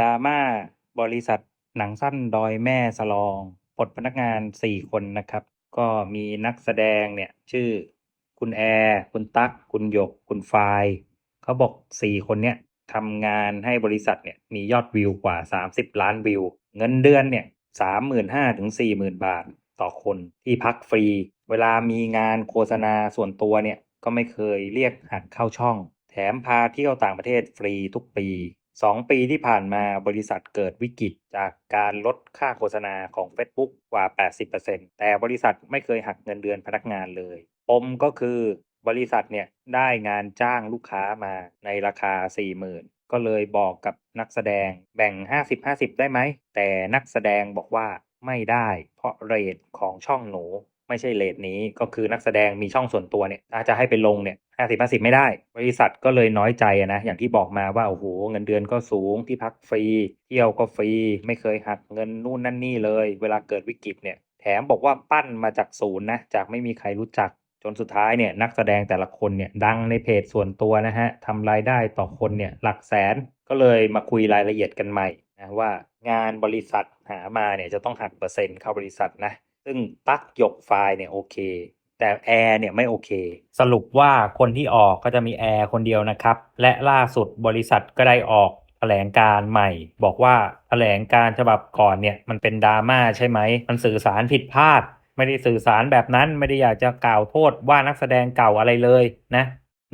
ดราม่าบริษัทหนังสั้นดอยแม่สลองปลดพนักงาน 4 คนนะครับ ก็มีนักแสดงเนี่ยชื่อคุณแอร์คุณตั๊กคุณหยก คุณฟายเขาบอก 4 คนเนี่ยทำงานให้บริษัทเนี่ยมียอดวิวกว่า 30 ล้านวิว เงินเดือนเนี่ย35,000ถึง40,000บาทต่อคนที่พักฟรี เวลามีงานโฆษณาส่วนตัวเนี่ยก็ไม่เคยเรียกหักเข้าช่อง แถมพาเที่ยวต่างประเทศฟรีทุกปี 2ปีที่ผ่านมาบริษัทเกิดวิกฤตจากการลดค่าโฆษณาของ Facebook กว่า 80%แต่บริษัทไม่เคยหักเงินเดือนพนักงานเลย ปมก็คือบริษัทเนี่ยได้งานจ้างลูกค้ามาในราคา 40,000 ก็เลยบอกกับนักแสดงแบ่ง 50-50 ได้ไหม แต่นักแสดงบอกว่าไม่ได้เพราะเรทของช่องหนู ไม่ใช่เรทนี้ก็คือนักแสดงมีช่องส่วนตัวเนี่ยถ้าจะให้ไปลงเนี่ยห้าสิบห้าสิบไม่ได้ บริษัทก็เลยน้อยใจนะ อย่างที่บอกมาว่าโอ้โหเงินเดือนก็สูงที่พักฟรี เที่ยวก็ฟรี ไม่เคยหักเงินนู่นนั่นนี่เลย เวลาเกิดวิกฤตเนี่ยแถมบอกว่าปั้นมาจากศูนย์นะจากไม่มีใครรู้จักจนสุดท้ายเนี่ยนักแสดงแต่ละคนเนี่ยดังในเพจส่วนตัวนะฮะทำรายได้ต่อคนเนี่ยหลักแสนก็เลยมาคุยรายละเอียดกันใหม่นะว่างานบริษัทหามาเนี่ยจะต้องหักเปอร์เซ็นต์เข้าบริษัทนะ ซึ่งตักหยกไฟล์เนี่ยโอเค แต่แอร์เนี่ยไม่โอเค สรุปว่าคนที่ออกก็จะมีแอร์คนเดียวนะครับ และล่าสุดบริษัทก็ได้ออกแถลงการใหม่ บอกว่าแถลงการฉบับก่อนเนี่ยมันเป็นดราม่าใช่ไหม มันสื่อสารผิดพลาด ไม่ได้สื่อสารแบบนั้นไม่ได้อยากจะกล่าวโทษว่านักแสดงเก่าอะไรเลยนะ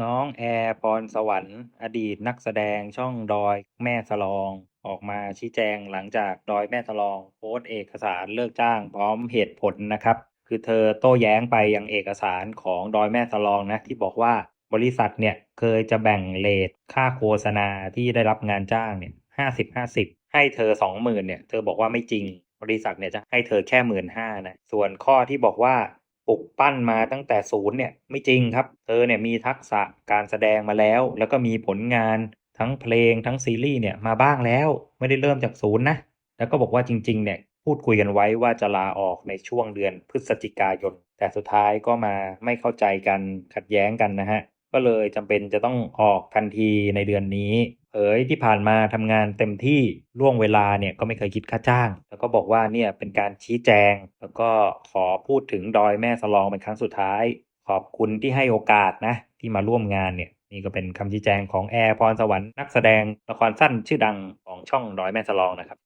น้องแอร์พรสวรรค์ อดีตนักแสดงช่องดอยแม่สลอง ออกมาชี้แจงหลังจากดอยแม่สลองโพสต์เอกสารเลิกจ้างพร้อมเหตุผลนะครับ คือเธอโต้แย้งไปยังเอกสารของดอยแม่สลองนะที่บอกว่าบริษัทเนี่ยเคยจะแบ่งเลทค่าโฆษณาที่ได้รับงานจ้างเนี่ยห้าสิบห้าสิบให้เธอสองหมื่นเนี่ยเธอบอกว่าไม่จริง บริษัทเนี่ยจะให้เธอแค่หมื่นห้านะส่วนข้อที่บอกว่าปลุกปั้นมาตั้งแต่ศูนย์เนี่ยไม่จริงครับ เธอเนี่ยมีทักษะการแสดงมาแล้ว แล้วก็มีผลงาน ทั้งเพลงทั้งซีรีส์เนี่ยมาบ้างแล้วไม่ได้เริ่มจากศูนย์นะ แล้วก็บอกว่าจริงๆเนี่ยพูดคุยกันไว้ว่าจะลาออกในช่วงเดือนพฤศจิกายน แต่สุดท้ายก็มาไม่เข้าใจกันขัดแย้งกันนะฮะ ก็เลยจำเป็นจะต้องออกทันทีในเดือนนี้เผยที่ผ่านมาทำงานเต็มที่ล่วงเวลาเนี่ยก็ไม่เคยคิดค่าจ้าง แล้วก็บอกว่าเนี่ยเป็นการชี้แจง แล้วก็ขอพูดถึงดอยแม่สลองเป็นครั้งสุดท้าย ขอบคุณที่ให้โอกาสนะที่มาร่วมงานเนี่ย นี่ก็เป็นคำชี้แจงของแอร์พรสวรรค์นักแสดงละครสั้นชื่อดังของช่องร้อยแม่สลองนะครับ